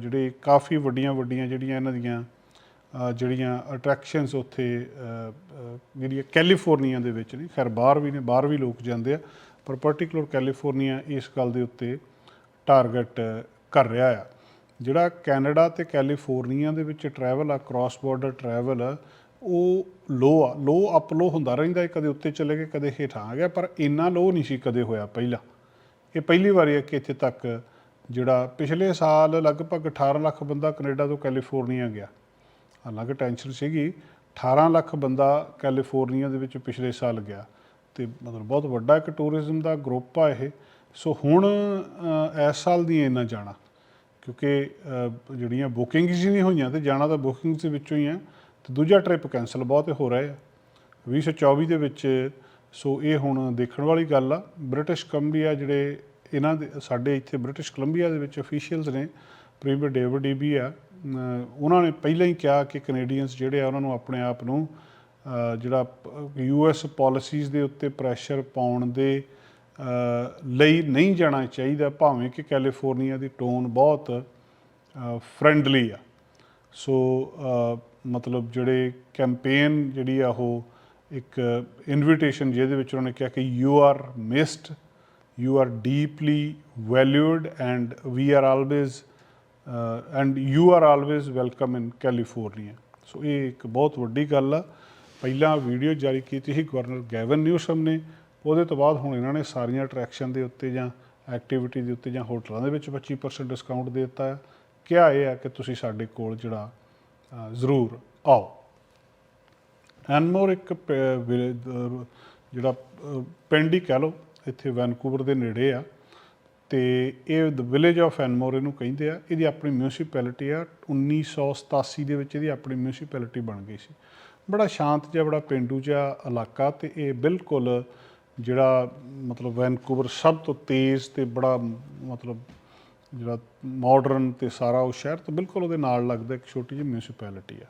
ਜਿਹੜੇ ਕਾਫੀ ਵੱਡੀਆਂ ਵੱਡੀਆਂ ਜਿਹੜੀਆਂ ਇਹਨਾਂ ਦੀਆਂ ਜਿਹੜੀਆਂ ਅਟਰੈਕਸ਼ਨਸ ਉੱਥੇ ਅ, ਜਿਹੜੀਆਂ ਕੈਲੀਫੋਰਨੀਆ ਦੇ ਵਿੱਚ ਨੇ ਖੈਰ ਬਾਹਰ ਵੀ ਨੇ ਬਾਹਰ ਵੀ ਲੋਕ ਜਾਂਦੇ ਆ ਪਰ ਪਾਰਟਿਕੂਲਰ ਕੈਲੀਫੋਰਨੀਆ ਇਸ ਗੱਲ ਦੇ ਉੱਤੇ ਟਾਰਗੇਟ ਕਰ ਰਿਹਾ ਆ। ਜਿਹੜਾ ਕੈਨੇਡਾ ਤੇ ਕੈਲੀਫੋਰਨੀਆ ਦੇ ਵਿੱਚ ਟਰੈਵਲ ਆ ਕ੍ਰਾਸ ਬਾਰਡਰ ਟਰੈਵਲ ਉਹ ਲੋ ਆ ਲੋ ਅਪ ਲੋ ਹੁੰਦਾ ਰਹਿੰਦਾ ਹੈ ਕਦੇ ਉੱਤੇ ਚਲੇ ਗਏ ਕਦੇ ਹੇਠਾਂ ਆ ਗਿਆ ਪਰ ਇੰਨਾ ਲੋ ਨਹੀਂ ਸੀ ਕਦੇ ਹੋਇਆ ਪਹਿਲਾਂ। ਇਹ ਪਹਿਲੀ ਵਾਰੀ ਹੈ ਕਿ ਇੱਥੇ ਤੱਕ ਜਿਹੜਾ ਪਿਛਲੇ ਸਾਲ ਲਗਭਗ 18 ਲੱਖ ਬੰਦਾ ਕੈਨੇਡਾ ਤੋਂ ਕੈਲੀਫੋਰਨੀਆ ਗਿਆ। ਹਾਲਾਂਕਿ ਟੈਨਸ਼ਨ ਸੀਗੀ। 18 ਲੱਖ ਬੰਦਾ ਕੈਲੀਫੋਰਨੀਆ ਦੇ ਵਿੱਚ ਪਿਛਲੇ ਸਾਲ ਗਿਆ ਤੇ ਮਤਲਬ ਬਹੁਤ ਵੱਡਾ ਇੱਕ ਟੂਰਿਜ਼ਮ ਦਾ ਗਰੁੱਪ ਆ ਇਹ। ਸੋ ਹੁਣ ਇਸ ਸਾਲ ਦੀ ਇੰਨਾ ਜਾਣਾ। ਕਿਉਂਕਿ ਜਿਹੜੀਆਂ ਬੁਕਿੰਗਸ ਹੀ ਨਹੀਂ ਹੋਈਆਂ ਤੇ ਜਾਣਾ ਤਾਂ ਬੁਕਿੰਗਸ ਦੇ ਵਿੱਚੋਂ ਹੀ ਆ। ਤੇ ਦੂਜਾ ਟ੍ਰਿਪ ਕੈਨਸਲ ਬਹੁਤ ਹੋ ਰਿਹਾ ਆ 2024 ਦੇ ਵਿੱਚ, ਸੋ ਇਹ ਹੁਣ ਦੇਖਣ ਵਾਲੀ ਗੱਲ ਆ। ਬ੍ਰਿਟਿਸ਼ ਕੋਲੰਬੀਆ ਜਿਹੜੇ ਇਹਨਾਂ ਦੇ, ਸਾਡੇ ਇੱਥੇ ਬ੍ਰਿਟਿਸ਼ ਕੋਲੰਬੀਆ ਦੇ ਵਿੱਚ ਅਫੀਸ਼ੀਅਲਸ ਨੇ। ਪ੍ਰੀਮੀਅਰ ਡੇਵਿਡ ਈਬੀ ਆ। ਉਹਨਾਂ ਨੇ ਪਹਿਲਾਂ ਹੀ ਕਿਹਾ ਕਿ ਕੈਨੇਡੀਅਨਸ ਜਿਹੜੇ ਆ ਉਹਨਾਂ ਨੂੰ ਆਪਣੇ ਆਪ ਨੂੰ ਅ, ਜਿਹੜਾ ਯੂਐਸ ਪਾਲਿਸੀਜ਼ ਦੇ ਉੱਤੇ ਪ੍ਰੈਸ਼ਰ ਪਾਉਣ ਦੇ ਲਈ ਨਹੀਂ ਜਾਣਾ ਚਾਹੀਦਾ ਭਾਵੇਂ ਕਿ ਕੈਲੀਫੋਰਨੀਆ ਦੀ ਟੋਨ ਬਹੁਤ ਫ੍ਰੈਂਡਲੀ ਆ। ਸੋ ਮਤਲਬ ਜਿਹੜੇ ਕੈਂਪੇਨ ਜਿਹੜੀ ਆ ਉਹ ਇੱਕ ਇਨਵੀਟੇਸ਼ਨ ਜਿਹਦੇ ਵਿੱਚ ਉਹਨਾਂ ਨੇ ਕਿਹਾ ਕਿ you are missed you are deeply valued and we are always and you are always welcome in California so ਇਹ ਇੱਕ ਬਹੁਤ ਵੱਡੀ ਗੱਲ ਆ। ਪਹਿਲਾਂ ਵੀਡੀਓ ਜਾਰੀ ਕੀਤੀ ਸੀ ਗਵਰਨਰ ਗੈਵਨ ਨਿਊਸਮ ਨੇ। ਉਹਦੇ ਤੋਂ ਬਾਅਦ ਹੁਣ ਇਹਨਾਂ ਨੇ ਸਾਰੀਆਂ ਅਟਰੈਕਸ਼ਨ ਦੇ ਉੱਤੇ ਜਾਂ ਐਕਟੀਵਿਟੀ ਦੇ ਉੱਤੇ ਜਾਂ ਹੋਟਲਾਂ ਦੇ ਵਿੱਚ 25% ਡਿਸਕਾਊਂਟ ਦੇ ਦਿੱਤਾ ਹੈ। ਕਿਹਾ ਇਹ ਆ ਕਿ ਤੁਸੀਂ ਸਾਡੇ ਕੋਲ ਜਿਹੜਾ ਜ਼ਰੂਰ ਆਓ। ਐਨਮੋਰ ਇੱਕ ਜਿਹੜਾ ਪਿੰਡ ਹੀ ਕਹਿ ਲਓ, ਇੱਥੇ ਵੈਨਕੂਵਰ ਦੇ ਨੇੜੇ ਆ। ਤੇ ਇਹ ਦ ਵਿਲੇਜ ਆਫ ਐਨਮੋਰ ਇਹਨੂੰ ਕਹਿੰਦੇ ਆ, ਇਹਦੀ ਆਪਣੀ ਮਿਊਨਿਸਪੈਲਿਟੀ ਆ 1987 ਦੇ ਵਿੱਚ ਇਹਦੀ ਆਪਣੀ ਮਿਊਨਿਸਪੈਲਿਟੀ ਬਣ ਗਈ ਸੀ। ਬੜਾ ਸ਼ਾਂਤ ਜਿਹਾ, ਬੜਾ ਪਿੰਡੂ ਜਿਹਾ ਇਲਾਕਾ ਤੇ ਇਹ ਬਿਲਕੁਲ ਜਿਹੜਾ ਮਤਲਬ ਵੈਨਕੂਵਰ ਸਭ ਤੋਂ ਤੇਜ਼ ਤੇ ਬੜਾ ਮਤਲਬ ਜਿਹੜਾ ਮਾਡਰਨ ਤੇ ਸਾਰਾ ਉਹ ਸ਼ਹਿਰ ਤੋਂ ਬਿਲਕੁਲ ਉਹਦੇ ਨਾਲ ਲੱਗਦਾ, ਇੱਕ ਛੋਟੀ ਜਿਹੀ ਮਿਊਨਿਸਪੈਲਿਟੀ ਆ।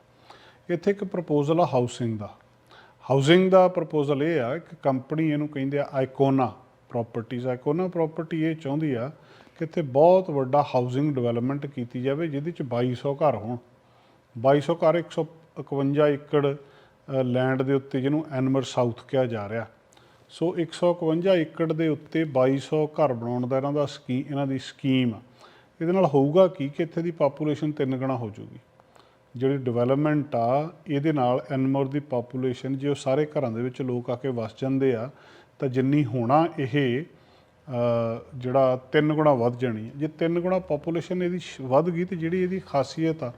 ਇੱਥੇ ਇੱਕ ਪ੍ਰਪੋਜ਼ਲ ਆ ਹਾਊਸਿੰਗ ਦਾ। ਹਾਊਸਿੰਗ ਦਾ ਪ੍ਰਪੋਜ਼ਲ ਇਹ ਆ ਕਿ ਕੰਪਨੀ ਇਹਨੂੰ ਕਹਿੰਦੇ ਆ ਆਈਕੋਨਾ ਪ੍ਰਾਪਰਟੀਆਂ ਆਈਕੋਨਾ ਪ੍ਰਾਪਰਟੀ ਇਹ ਚਾਹੁੰਦੀ ਆ ਕਿ ਇੱਥੇ ਬਹੁਤ ਵੱਡਾ ਹਾਊਸਿੰਗ ਡਿਵੈਲਪਮੈਂਟ ਕੀਤੀ ਜਾਵੇ, ਜਿਹਦੇ ਚ 2200 ਘਰ ਹੋਣ। 2200 ਘਰ 151 ਏਕੜ ਲੈਂਡ ਦੇ ਉੱਤੇ ਜਿਹਨੂੰ ਐਨਮਰ ਸਾਊਥ ਕਿਹਾ ਜਾ ਰਿਹਾ। ਸੋ 151 ਏਕੜ ਦੇ ਉੱਤੇ 2200 ਘਰ ਬਣਾਉਣ ਦਾ ਇਹਨਾਂ ਦਾ ਸਕੀ ਇਹਨਾਂ ਦੀ ਸਕੀਮ ਆ। ਇਹਦੇ ਨਾਲ ਹੋਊਗਾ ਕੀ ਕਿ ਇੱਥੇ ਦੀ ਪਾਪੂਲੇਸ਼ਨ ਤਿੰਨ ਗੁਣਾ ਹੋ ਜਾਊਗੀ। ਜਿਹੜੀ ਡਿਵੈਲਪਮੈਂਟ ਆ, ਇਹਦੇ ਨਾਲ ਐਨਮੋਰ ਦੀ ਪਾਪੂਲੇਸ਼ਨ ਜੇ ਉਹ ਸਾਰੇ ਘਰਾਂ ਦੇ ਵਿੱਚ ਲੋਕ ਆ ਕੇ ਵਸ ਜਾਂਦੇ ਆ ਤਾਂ ਜਿੰਨੀ ਹੋਣਾ ਇਹ ਜਿਹੜਾ ਤਿੰਨ ਗੁਣਾ ਵੱਧ ਜਾਣੀ ਹੈ। ਜੇ ਤਿੰਨ ਗੁਣਾ ਪਾਪੂਲੇਸ਼ਨ ਇਹਦੀ ਵੱਧ ਗਈ ਤੇ ਜਿਹੜੀ ਇਹਦੀ ਖਾਸੀਅਤ ਆ,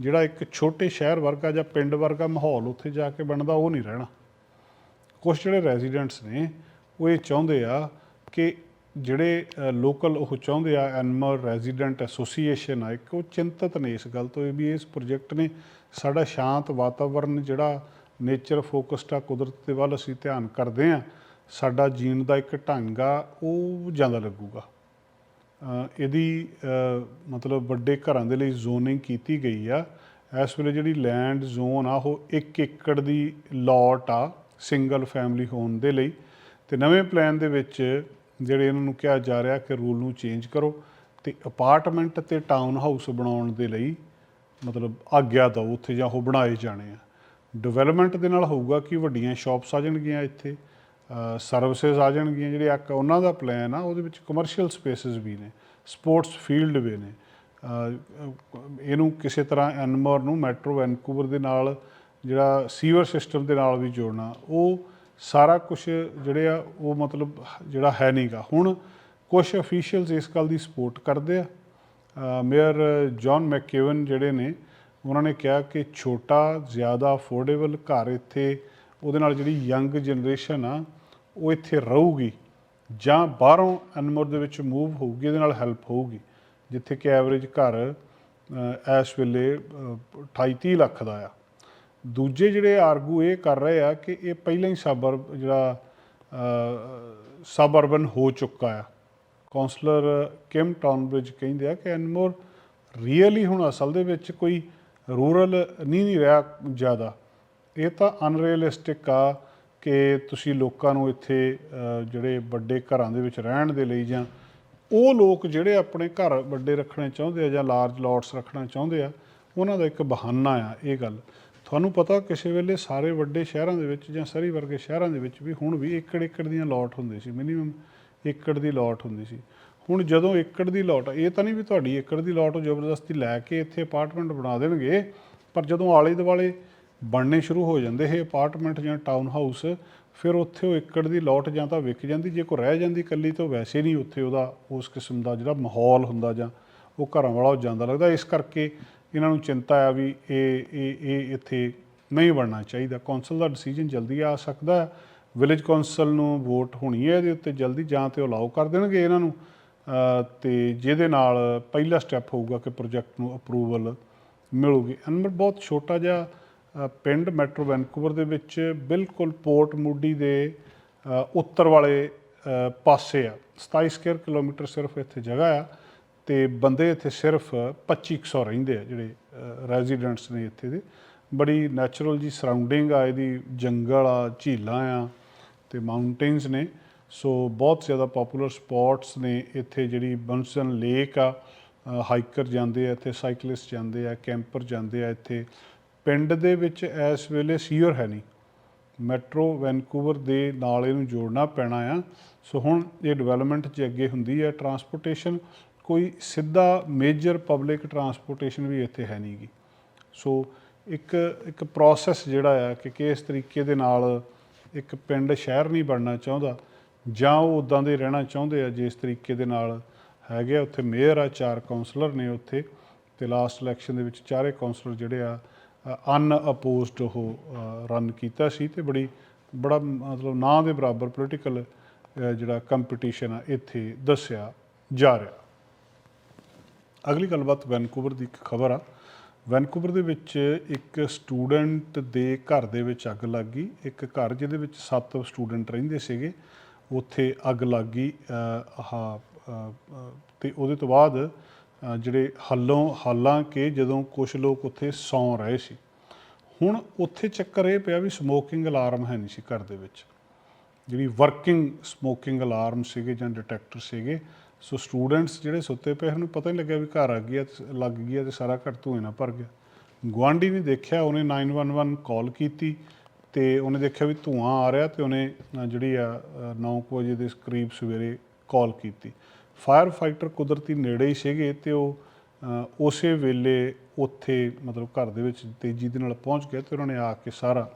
ਜਿਹੜਾ ਇੱਕ ਛੋਟੇ ਸ਼ਹਿਰ ਵਰਗਾ ਜਾਂ ਪਿੰਡ ਵਰਗਾ ਮਾਹੌਲ ਉੱਥੇ ਜਾ ਕੇ ਬਣਦਾ, ਉਹ ਨਹੀਂ ਰਹਿਣਾ। ਕੁਝ ਜਿਹੜੇ ਰੈਜ਼ੀਡੈਂਟਸ ਨੇ, ਉਹ ਇਹ ਚਾਹੁੰਦੇ ਆ ਕਿ ਜਿਹੜੇ ਲੋਕਲ ਉਹ ਚਾਹੁੰਦੇ ਆ ਐਨਮਲ ਰੈਜ਼ੀਡੈਂਟ ਐਸੋਸੀਏਸ਼ਨ ਆ, ਇੱਕ ਉਹ ਚਿੰਤਤ ਨੇ ਇਸ ਗੱਲ ਤੋਂ ਵੀ ਇਸ ਪ੍ਰੋਜੈਕਟ ਨੇ ਸਾਡਾ ਸ਼ਾਂਤ ਵਾਤਾਵਰਨ ਜਿਹੜਾ ਨੇਚਰ ਫੋਕਸਡ ਆ, ਕੁਦਰਤ ਦੇ ਵੱਲ ਅਸੀਂ ਧਿਆਨ ਕਰਦੇ ਆ। ਸਾਡਾ ਜੀਣ ਦਾ ਇੱਕ ਢੰਗ ਆ, ਉਹ ਜ਼ਿਆਦਾ ਲੱਗੂਗਾ। ਇਹਦੀ ਮਤਲਬ ਵੱਡੇ ਘਰਾਂ ਦੇ ਲਈ ਜ਼ੋਨਿੰਗ ਕੀਤੀ ਗਈ ਆ। ਇਸ ਵੇਲੇ ਜਿਹੜੀ ਲੈਂਡ ਜ਼ੋਨ ਆ, ਉਹ 1 ਏਕੜ ਦੀ ਲੋਟ ਆ ਸਿੰਗਲ ਫੈਮਿਲੀ ਹੋਣ ਦੇ ਲਈ। ਤੇ ਨਵੇਂ ਪਲਾਨ ਦੇ ਵਿੱਚ ਜਿਹੜੇ ਇਹਨਾਂ ਨੂੰ ਕਿਹਾ ਜਾ ਰਿਹਾ ਕਿ ਰੂਲ ਨੂੰ ਚੇਂਜ ਕਰੋ ਤੇ ਅਪਾਰਟਮੈਂਟ ਤੇ ਟਾਊਨ ਹਾਊਸ ਬਣਾਉਣ ਦੇ ਲਈ ਮਤਲਬ ਆਗਿਆ ਦਿਓ, ਉੱਥੇ ਜਾਂ ਉਹ ਬਣਾਏ ਜਾਣੇ ਆ। ਡਿਵੈਲਪਮੈਂਟ ਦੇ ਨਾਲ ਹੋਊਗਾ ਕਿ ਵੱਡੀਆਂ ਸ਼ਾਪਸ ਆ ਜਾਣਗੀਆਂ ਇੱਥੇ। ਸਰਵਿਸਿਜ਼ ਆ ਜਾਣਗੀਆਂ ਜਿਹੜੇ ਇੱਕ ਉਹਨਾਂ ਦਾ ਪਲਾਨ ਆ, ਉਹਦੇ ਵਿੱਚ ਕਮਰਸ਼ੀਅਲ ਸਪੇਸਿਸ ਵੀ ਨੇ ਸਪੋਰਟਸ ਫੀਲਡ ਵੀ ਨੇ। ਇਹਨੂੰ ਕਿਸੇ ਤਰ੍ਹਾਂ ਐਨਮੋਰ ਨੂੰ ਮੈਟਰੋ ਵੈਨਕੂਵਰ ਦੇ ਨਾਲ, ਜਿਹੜਾ ਸੀਵਰ ਸਿਸਟਮ ਦੇ ਨਾਲ ਵੀ ਜੋੜਨਾ, ਉਹ ਸਾਰਾ ਕੁਝ ਜਿਹੜੇ ਆ, ਉਹ ਮਤਲਬ ਜਿਹੜਾ ਹੈ ਨਹੀਂਗਾ ਹੁਣ ਕੁਝ ਅਫੀਸ਼ੀਅਲਸ ਇਸ ਗੱਲ ਦੀ ਸਪੋਰਟ ਕਰਦੇ ਆ। ਮੇਅਰ ਜੌਨ ਮੈਕਕੇਵਨ ਜਿਹੜੇ ਨੇ, ਉਹਨਾਂ ਨੇ ਕਿਹਾ ਕਿ ਛੋਟਾ, ਜ਼ਿਆਦਾ ਅਫੋਰਡੇਬਲ ਘਰ ਇੱਥੇ, ਉਹਦੇ ਨਾਲ ਜਿਹੜੀ ਯੰਗ ਜਨਰੇਸ਼ਨ ਆ ਉਹ ਇੱਥੇ ਰਹੂਗੀ ਜਾਂ ਬਾਹਰੋਂ ਐਨਮੋਰ ਦੇ ਵਿੱਚ ਮੂਵ ਹੋਊਗੀ, ਇਹਦੇ ਨਾਲ ਹੈਲਪ ਹੋਊਗੀ। ਜਿੱਥੇ ਕਿ ਐਵਰੇਜ ਘਰ ਇਸ ਵੇਲੇ 28 ਲੱਖ ਦਾ ਆ। ਦੂਜੇ ਜਿਹੜੇ ਆਰਗੂ ਇਹ ਕਰ ਰਹੇ ਆ ਕਿ ਇਹ ਪਹਿਲਾਂ ਹੀ ਸਬਰ ਜਿਹੜਾ ਸਬ ਅਰਬਨ ਹੋ ਚੁੱਕਾ ਆ। ਕਾਉਂਸਲਰ ਕਿਮ ਟਾਊਨਬ੍ਰਿਜ ਕਹਿੰਦੇ ਆ ਕਿ ਐਨਮੋਰ ਰੀਅਲੀ ਹੁਣ ਅਸਲ ਦੇ ਵਿੱਚ ਕੋਈ ਰੂਰਲ ਨਹੀਂ ਨਹੀਂ ਰਿਹਾ ਜ਼ਿਆਦਾ। ਇਹ ਤਾਂ ਅਨਰੀਅਲਿਸਟਿਕ ਆ। ਕਿ ਤੁਸੀਂ ਲੋਕਾਂ ਨੂੰ ਇੱਥੇ ਜਿਹੜੇ ਵੱਡੇ ਘਰਾਂ ਦੇ ਵਿੱਚ ਰਹਿਣ ਦੇ ਲਈ ਜਾਂ ਉਹ ਲੋਕ ਜਿਹੜੇ ਆਪਣੇ ਘਰ ਵੱਡੇ ਰੱਖਣੇ ਚਾਹੁੰਦੇ ਆ ਜਾਂ ਲਾਰਜ ਲੋਟਸ ਰੱਖਣਾ ਚਾਹੁੰਦੇ ਆ, ਉਹਨਾਂ ਦਾ ਇੱਕ ਬਹਾਨਾ ਆ ਇਹ ਗੱਲ। ਤੁਹਾਨੂੰ ਪਤਾ ਕਿਸੇ ਵੇਲੇ ਸਾਰੇ ਵੱਡੇ ਸ਼ਹਿਰਾਂ ਦੇ ਵਿੱਚ ਜਾਂ ਸਰੀ ਵਰਗੇ ਸ਼ਹਿਰਾਂ ਦੇ ਵਿੱਚ ਵੀ ਹੁਣ ਵੀ ਏਕੜ ਏਕੜ ਦੀਆਂ ਲੋਟ ਹੁੰਦੀ ਸੀ ਮਿਨੀਮਮ ਏਕੜ ਦੀ ਲੋਟ ਹੁੰਦੀ ਸੀ। ਹੁਣ ਜਦੋਂ ਏਕੜ ਦੀ ਲੋਟ ਇਹ ਤਾਂ ਨਹੀਂ ਵੀ ਤੁਹਾਡੀ ਏਕੜ ਦੀ ਲੋਟ ਜ਼ਬਰਦਸਤੀ ਲੈ ਕੇ ਇੱਥੇ ਅਪਾਰਟਮੈਂਟ ਬਣਾ ਦੇਣਗੇ, ਪਰ ਜਦੋਂ ਆਲੇ ਦੁਆਲੇ ਬਣਨੇ ਸ਼ੁਰੂ ਹੋ ਜਾਂਦੇ ਇਹ ਅਪਾਰਟਮੈਂਟ ਜਾਂ ਟਾਊਨ ਹਾਊਸ ਫਿਰ ਉੱਥੇ ਉਹ ਏਕੜ ਦੀ ਲੋਟ ਜਾਂ ਤਾਂ ਵਿਕ ਜਾਂਦੀ ਜੇ ਕੋ ਰਹਿ ਜਾਂਦੀ ਇਕੱਲੀ ਤਾਂ ਵੈਸੇ ਨਹੀਂ ਉੱਥੇ ਉਹਦਾ ਉਸ ਕਿਸਮ ਦਾ ਜਿਹੜਾ ਮਾਹੌਲ ਹੁੰਦਾ ਜਾਂ ਉਹ ਘਰਾਂ ਵਾਲਾ ਉਹ ਜਾਂਦਾ ਲੱਗਦਾ। ਇਸ ਕਰਕੇ ਇਹਨਾਂ ਨੂੰ ਚਿੰਤਾ ਆ ਵੀ ਇਹ ਇਹ ਇਹ ਇੱਥੇ ਨਹੀਂ ਬਣਨਾ ਚਾਹੀਦਾ। ਕੌਂਸਲ ਦਾ ਡਿਸੀਜਨ ਜਲਦੀ ਆ ਸਕਦਾ ਵਿਲੇਜ ਕੌਂਸਲ ਨੂੰ ਵੋਟ ਹੋਣੀ ਹੈ ਇਹਦੇ ਉੱਤੇ ਜਲਦੀ ਜਾਂ ਤੇ ਉਹ ਅਲਾਉ ਕਰ ਦੇਣਗੇ ਇਹਨਾਂ ਨੂੰ। ਅ, ਤੇ ਜਿਹਦੇ ਨਾਲ ਪਹਿਲਾ ਸਟੈਪ ਹੋਊਗਾ ਕਿ ਪ੍ਰੋਜੈਕਟ ਨੂੰ ਅਪਰੂਵਲ ਮਿਲੂਗੀ। ਅਨਮਰ ਬਹੁਤ ਛੋਟਾ ਜਿਹਾ ਪਿੰਡ ਮੈਟਰੋ ਵੈਨਕੂਵਰ ਦੇ ਵਿੱਚ ਬਿਲਕੁਲ ਪੋਰਟ ਮੂਡੀ ਦੇ ਉੱਤਰ ਵਾਲੇ ਪਾਸੇ ਆ। 27 ਸਕੁਅਰ ਕਿਲੋਮੀਟਰ ਸਿਰਫ ਇੱਥੇ ਜਗ੍ਹਾ ਆ ਤੇ ਬੰਦੇ ਇੱਥੇ ਸਿਰਫ 2500 ਰਹਿੰਦੇ ਆ ਜਿਹੜੇ ਰੈਜ਼ੀਡੈਂਟਸ ਨੇ ਇੱਥੇ ਦੇ। ਬੜੀ ਨੈਚੁਰਲ ਜੀ ਸਰਾਊਂਡਿੰਗ ਆ, ਇਹਦੀ ਜੰਗਲ ਆ, ਝੀਲਾਂ ਆ ਤੇ ਮਾਊਂਟੇਨਸ ਨੇ। ਸੋ ਬਹੁਤ ਜ਼ਿਆਦਾ ਪਪੂਲਰ ਸਪੌਟਸ ਨੇ ਇੱਥੇ ਜਿਹੜੀ ਬੰਸਨ ਲੇਕ ਆ। ਹਾਈਕਰ ਜਾਂਦੇ ਆ, ਇੱਥੇ ਸਾਈਕਲਿਸਟ ਜਾਂਦੇ ਆ ਕੈਂਪਰ ਜਾਂਦੇ ਆ ਇੱਥੇ। ਪਿੰਡ ਦੇ ਵਿੱਚ ਇਸ ਵੇਲੇ ਸੀਓਰ ਹੈ ਨਹੀਂ। ਮੈਟਰੋ ਵੈਨਕੂਵਰ ਦੇ ਨਾਲ ਇਹਨੂੰ ਜੋੜਨਾ ਪੈਣਾ ਆ। ਸੋ ਹੁਣ ਇਹ ਡਿਵੈਲਪਮੈਂਟ 'ਚ ਅੱਗੇ ਹੁੰਦੀ ਹੈ ਟਰਾਂਸਪੋਰਟੇਸ਼ਨ ਕੋਈ ਸਿੱਧਾ ਮੇਜਰ ਪਬਲਿਕ ਟਰਾਂਸਪੋਰਟੇਸ਼ਨ ਵੀ ਇੱਥੇ ਹੈ ਨਹੀਂਗੀ। ਸੋ ਇੱਕ ਇੱਕ ਪ੍ਰੋਸੈਸ ਜਿਹੜਾ ਆ ਕਿ ਕਿਸ ਤਰੀਕੇ ਦੇ ਨਾਲ ਇੱਕ ਪਿੰਡ ਸ਼ਹਿਰ ਨਹੀਂ ਬਣਨਾ ਚਾਹੁੰਦਾ ਜਾਂ ਉਹ ਉਦਾਂ ਦੇ ਰਹਿਣਾ ਚਾਹੁੰਦੇ ਆ ਜਿਸ ਤਰੀਕੇ ਦੇ ਨਾਲ ਹੈਗੇ ਆ। ਉੱਥੇ ਮੇਅਰ ਆ, ਚਾਰ ਕਾਉਂਸਲਰ ਨੇ ਉੱਥੇ ਤੇ ਲਾਸਟ ਇਲੈਕਸ਼ਨ ਦੇ ਵਿੱਚ ਚਾਰੇ ਕਾਉਂਸਲਰ ਜਿਹੜੇ ਆ ਅਨ ਉਹ ਰਨ ਕੀਤਾ ਸੀ ਤੇ ਬੜੀ ਬੜਾ ਮਤਲਬ ਨਾਂ ਦੇ ਬਰਾਬਰ ਪੋਲੀਟੀਕਲ ਜਿਹੜਾ ਕੰਪੀਟੀਸ਼ਨ ਆ ਇੱਥੇ ਦੱਸਿਆ ਜਾ ਰਿਹਾ। ਅਗਲੀ ਗੱਲਬਾਤ ਵੈਨਕੂਵਰ ਦੀ ਇੱਕ ਖਬਰ ਆ। ਵੈਨਕੂਵਰ ਦੇ ਵਿੱਚ ਇੱਕ ਸਟੂਡੈਂਟ ਦੇ ਘਰ ਦੇ ਵਿੱਚ ਅੱਗ ਲੱਗ ਗਈ। ਇੱਕ ਘਰ ਜਿਹਦੇ ਵਿੱਚ 7 ਸਟੂਡੈਂਟ ਰਹਿੰਦੇ ਸੀਗੇ ਉੱਥੇ ਅੱਗ ਲੱਗ ਗਈ ਅਹ, ਆਹ ਤੇ ਉਹਦੇ ਤੋਂ ਬਾਅਦ ਜਿਹੜੇ ਹੱਲੋਂ ਹਾਲਾਂਕਿ ਜਦੋਂ ਕੁਝ ਲੋਕ ਉੱਥੇ ਸੌਂ ਰਹੇ ਸੀ। ਹੁਣ ਉੱਥੇ ਚੱਕਰ ਇਹ ਪਿਆ ਵੀ ਸਮੋਕਿੰਗ ਅਲਾਰਮ ਹੈ ਨਹੀਂ ਸੀ ਘਰ ਦੇ ਵਿੱਚ। ਜਿਹੜੀ ਵਰਕਿੰਗ ਸਮੋਕਿੰਗ ਅਲਾਰਮ ਸੀਗੇ ਜਾਂ ਡਿਟੈਕਟਰ ਸੀਗੇ, ਸੋ ਸਟੂਡੈਂਟਸ ਜਿਹੜੇ ਸੁੱਤੇ ਪਏ ਉਹਨੂੰ ਪਤਾ ਨਹੀਂ ਲੱਗਿਆ ਵੀ ਘਰ ਆ ਗਿਆ ਤੇ ਲੱਗ ਗਿਆ ਤੇ ਸਾਰਾ ਘਰ ਧੂਏ ਨਾਲ ਭਰ ਗਿਆ। ਗੁਆਂਢੀ ਨੇ ਦੇਖਿਆ, ਉਹਨੇ 911 ਕਾਲ ਕੀਤੀ ਤੇ ਉਹਨੇ ਦੇਖਿਆ ਵੀ ਧੂਆਂ ਆ ਰਿਹਾ ਤੇ ਉਹਨੇ ਜਿਹੜੀ ਆ 9 ਵਜੇ ਦੇ ਕਰੀਬ ਸਵੇਰੇ ਕਾਲ ਕੀਤੀ। ਫਾਇਰ ਫਾਈਟਰ ਕੁਦਰਤੀ ਨੇੜੇ ਹੀ ਸੀਗੇ ਤੇ ਉਹ ਉਸੇ ਵੇਲੇ ਉੱਥੇ ਮਤਲਬ ਘਰ ਦੇ ਵਿੱਚ ਤੇਜ਼ੀ ਦੇ ਨਾਲ ਪਹੁੰਚ ਗਏ ਤੇ ਉਹਨਾਂ ਨੇ ਆ ਕੇ ਸਾਰਾ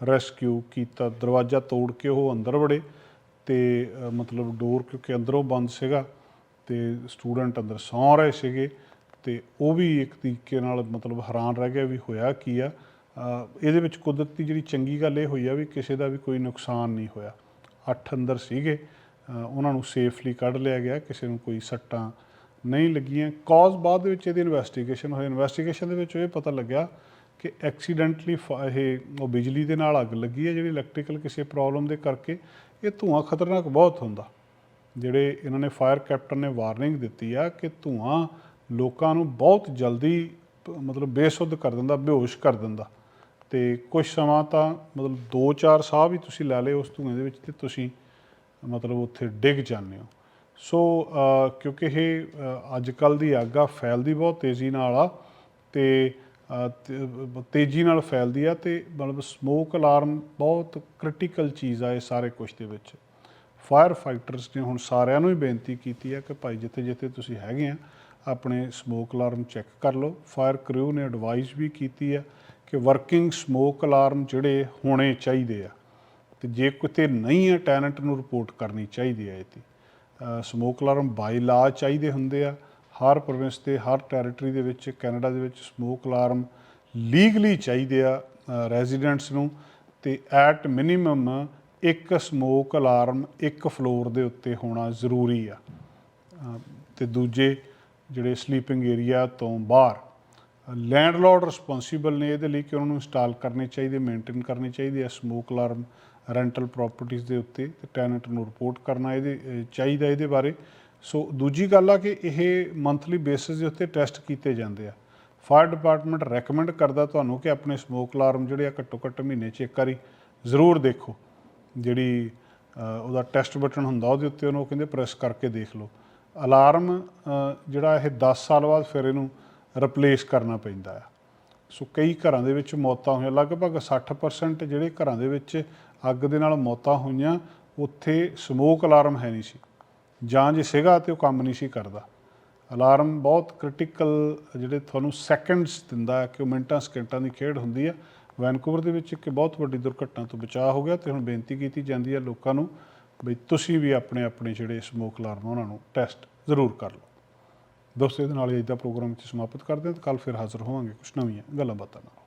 ਰੈਸਕਿਊ ਕੀਤਾ। ਦਰਵਾਜ਼ਾ ਤੋੜ ਕੇ ਉਹ ਅੰਦਰ ਵੜੇ ਤੇ ਮਤਲਬ ਡੋਰ ਕਿਉਂਕਿ ਅੰਦਰੋਂ ਬੰਦ ਸੀਗਾ ਤੇ ਸਟੂਡੈਂਟ ਅੰਦਰ ਸੌਂ ਰਹੇ ਸੀਗੇ ਤੇ ਉਹ ਵੀ ਇੱਕ ਤਰੀਕੇ ਨਾਲ ਮਤਲਬ ਹੈਰਾਨ ਰਹਿ ਗਿਆ ਵੀ ਹੋਇਆ ਕੀ ਆ। ਇਹਦੇ ਵਿੱਚ ਕੁਦਰਤੀ ਜਿਹੜੀ ਚੰਗੀ ਗੱਲ ਇਹ ਹੋਈ ਆ ਵੀ ਕਿਸੇ ਦਾ ਵੀ ਕੋਈ ਨੁਕਸਾਨ ਨਹੀਂ ਹੋਇਆ। ਅੱਠ ਅੰਦਰ ਸੀਗੇ ਉਹਨਾਂ ਨੂੰ ਸੇਫਲੀ ਕੱਢ ਲਿਆ ਗਿਆ, ਕਿਸੇ ਨੂੰ ਕੋਈ ਸੱਟਾਂ ਨਹੀਂ ਲੱਗੀਆਂ। ਕਾਜ਼ ਬਾਅਦ ਦੇ ਵਿੱਚ ਇਹਦੀ ਇਨਵੈਸਟੀਗੇਸ਼ਨ ਹੋਈ। ਇਨਵੈਸਟੀਗੇਸ਼ਨ ਦੇ ਵਿੱਚ ਇਹ ਪਤਾ ਲੱਗਿਆ ਕਿ ਐਕਸੀਡੈਂਟਲੀ ਇਹ ਉਹ ਬਿਜਲੀ ਦੇ ਨਾਲ ਅੱਗ ਲੱਗੀ ਹੈ, ਜਿਹੜੀ ਇਲੈਕਟ੍ਰੀਕਲ ਕਿਸੇ ਪ੍ਰੋਬਲਮ ਦੇ ਕਰਕੇ ਇਹ ਧੂਆਂ ਖਤਰਨਾਕ ਬਹੁਤ ਹੁੰਦਾ। ਜਿਹੜੇ ਇਹਨਾਂ ਨੇ ਫਾਇਰ ਕੈਪਟਨ ਨੇ ਵਾਰਨਿੰਗ ਦਿੱਤੀ ਆ ਕਿ ਧੂਆਂ ਲੋਕਾਂ ਨੂੰ ਬਹੁਤ ਜਲਦੀ ਮਤਲਬ ਬੇਸੁੱਧ ਕਰ ਦਿੰਦਾ, ਬੇਹੋਸ਼ ਕਰ ਦਿੰਦਾ। ਤੇ ਕੁਝ ਸਮਾਂ ਤਾਂ ਮਤਲਬ 2-4 ਸਾਹ ਵੀ ਤੁਸੀਂ ਲੈ ਲਏ ਉਸ ਧੂਏ ਦੇ ਵਿੱਚ ਤੇ ਤੁਸੀਂ ਮਤਲਬ ਉੱਥੇ ਡਿੱਗ ਜਾਂਦੇ ਹੋ। ਸੋ ਕਿਉਂਕਿ ਇਹ ਅੱਜ ਕੱਲ ਦੀ ਆਗਾ ਫੈਲਦੀ ਬਹੁਤ ਤੇਜ਼ੀ ਨਾਲ ਆ ਤੇ ਤੇਜ਼ੀ ਨਾਲ ਫੈਲਦੀ ਆ ਤੇ ਮਤਲਬ ਸਮੋਕ ਅਲਾਰਮ ਬਹੁਤ ਕ੍ਰਿਟੀਕਲ ਚੀਜ਼ ਆ ਇਹ ਸਾਰੇ ਕੁਝ ਦੇ ਵਿੱਚ। ਫਾਇਰ ਫਾਈਟਰਸ ਨੇ ਹੁਣ ਸਾਰਿਆਂ ਨੂੰ ਹੀ ਬੇਨਤੀ ਕੀਤੀ ਹੈ ਕਿ ਭਾਈ ਜਿੱਥੇ ਜਿੱਥੇ ਤੁਸੀਂ ਹੈਗੇ ਆ, ਆਪਣੇ ਸਮੋਕ ਅਲਾਰਮ ਚੈੱਕ ਕਰ ਲਓ। ਫਾਇਰ ਕ੍ਰਿਊ ਨੇ ਐਡਵਾਈਸ ਵੀ ਕੀਤੀ ਹੈ ਕਿ ਵਰਕਿੰਗ ਸਮੋਕ ਅਲਾਰਮ ਜਿਹੜੇ ਹੋਣੇ ਚਾਹੀਦੇ ਆ। ਤੇ ਜੇ ਕਿਤੇ ਨਹੀਂ ਹੈ ਟੈਨੈਂਟ ਨੂੰ ਰਿਪੋਰਟ ਕਰਨੀ ਚਾਹੀਦੀ ਹੈ ਇਹਦੀ ਸਮੋਕ ਅਲਾਰਮ ਬਾਈ ਲਾ ਚਾਹੀਦੇ ਹੁੰਦੇ ਆ। ਹਰ ਪ੍ਰੋਵਿੰਸ ਤੇ ਹਰ ਟੈਰੀਟਰੀ ਦੇ ਵਿੱਚ ਕੈਨੇਡਾ ਦੇ ਵਿੱਚ ਸਮੋਕ ਅਲਾਰਮ ਲੀਗਲੀ ਚਾਹੀਦੇ ਆ ਰੈਜ਼ੀਡੈਂਟਸ ਨੂੰ। ਤੇ ਐਟ ਮਿਨੀਮਮ ਇੱਕ ਸਮੋਕ ਅਲਾਰਮ ਇੱਕ ਫਲੋਰ ਦੇ ਉੱਤੇ ਹੋਣਾ ਜ਼ਰੂਰੀ ਆ। ਅ, ਤੇ ਦੂਜੇ ਜਿਹੜੇ ਸਲੀਪਿੰਗ ਏਰੀਆ ਤੋਂ ਬਾਹਰ ਲੈਂਡਲੋਰਡ ਰਿਸਪੌਂਸੀਬਲ ਨੇ ਇਹਦੇ ਲਈ ਕਿ ਉਹਨਾਂ ਨੂੰ ਇੰਸਟਾਲ ਕਰਨੇ ਚਾਹੀਦੇ, ਮੇਨਟੇਨ ਕਰਨੇ ਚਾਹੀਦੇ ਆ, ਸਮੋਕ ਅਲਾਰਮ, ਰੈਂਟਲ ਪ੍ਰਾਪਰਟੀਆਂ ਦੇ ਉੱਤੇ ਤੇ ਟੈਨੈਂਟ ਨੂੰ ਰਿਪੋਰਟ ਕਰਨਾ ਇਹਦੇ ਚਾਹੀਦਾ ਇਹਦੇ ਬਾਰੇ। ਸੋ ਦੂਜੀ ਗੱਲ ਆ ਕਿ ਇਹ ਮੰਥਲੀ ਬੇਸਿਸ ਦੇ ਉੱਤੇ ਟੈਸਟ ਕੀਤੇ ਜਾਂਦੇ ਆ। ਫਾਇਰ ਡਿਪਾਰਟਮੈਂਟ ਰეკਮੈਂਡ ਕਰਦਾ ਤੁਹਾਨੂੰ ਕਿ ਆਪਣੇ ਸਮੋਕ ਅਲਾਰਮ ਜਿਹੜੇ ਆ ਘੱਟੋ ਘੱਟ ਮਹੀਨੇ 'ਚ ਇੱਕ ਵਾਰੀ ਜ਼ਰੂਰ ਦੇਖੋ। ਜਿਹੜੀ ਉਹਦਾ ਟੈਸਟ ਬਟਨ ਹੁੰਦਾ ਉਹਦੇ ਉੱਤੇ ਉਹਨੂੰ ਕਹਿੰਦੇ ਪ੍ਰੈਸ ਕਰਕੇ ਦੇਖ ਲਓ। ਅਲਾਰਮ ਜਿਹੜਾ ਇਹ 10 ਸਾਲ ਬਾਅਦ ਫਿਰ ਇਹਨੂੰ ਰਿਪਲੇਸ ਕਰਨਾ ਪੈਂਦਾ ਆ। ਸੋ ਕਈ ਘਰਾਂ ਦੇ ਵਿੱਚ ਮੌਤਾਂ ਹੋਈਆਂ, ਲਗਭਗ 60% ਜਿਹੜੇ ਘਰਾਂ ਦੇ ਵਿੱਚ ਅੱਗ ਦੇ ਨਾਲ ਮੌਤਾਂ ਹੋਈਆਂ, ਉੱਥੇ ਸਮੋਕ ਅਲਾਰਮ ਹੈ ਨਹੀਂ ਸੀ। ਜਾਂ ਜੇ ਸੀਗਾ ਤੇ ਉਹ ਕੰਮ ਨਹੀਂ ਸੀ ਕਰਦਾ। ਅਲਾਰਮ ਬਹੁਤ ਕ੍ਰਿਟੀਕਲ ਜਿਹੜੇ ਤੁਹਾਨੂੰ ਸੈਕਿੰਡਸ ਦਿੰਦਾ ਕਿ ਉਹ ਮਿੰਟਾਂ, ਸਕਿੰਟਾਂ ਦੀ ਖੇਡ ਹੁੰਦੀ ਆ। ਵੈਨਕੂਵਰ ਦੇ ਵਿੱਚ ਇੱਕ ਬਹੁਤ ਵੱਡੀ ਦੁਰਘਟਨਾ ਤੋਂ ਬਚਾਅ ਹੋ ਗਿਆ ਤੇ ਹੁਣ ਬੇਨਤੀ ਕੀਤੀ ਜਾਂਦੀ ਹੈ ਲੋਕਾਂ ਨੂੰ ਵੀ ਤੁਸੀਂ ਵੀ ਆਪਣੇ ਆਪਣੇ ਜਿਹੜੇ ਸਮੋਕ ਅਲਾਰਮ ਉਹਨਾਂ ਨੂੰ ਟੈਸਟ ਜ਼ਰੂਰ ਕਰ ਲਓ। ਦੋਸਤੋ ਇਹਦੇ ਨਾਲ ਹੀ ਅੱਜ ਦਾ ਪ੍ਰੋਗਰਾਮ ਇੱਥੇ ਸਮਾਪਤ ਕਰਦੇ ਹਾਂ ਤੇ ਕੱਲ ਫਿਰ ਹਾਜ਼ਰ ਹੋਵਾਂਗੇ ਕੁਝ ਨਵੀਆਂ ਗੱਲਾਂ ਬਾਤਾਂ ਨਾਲ।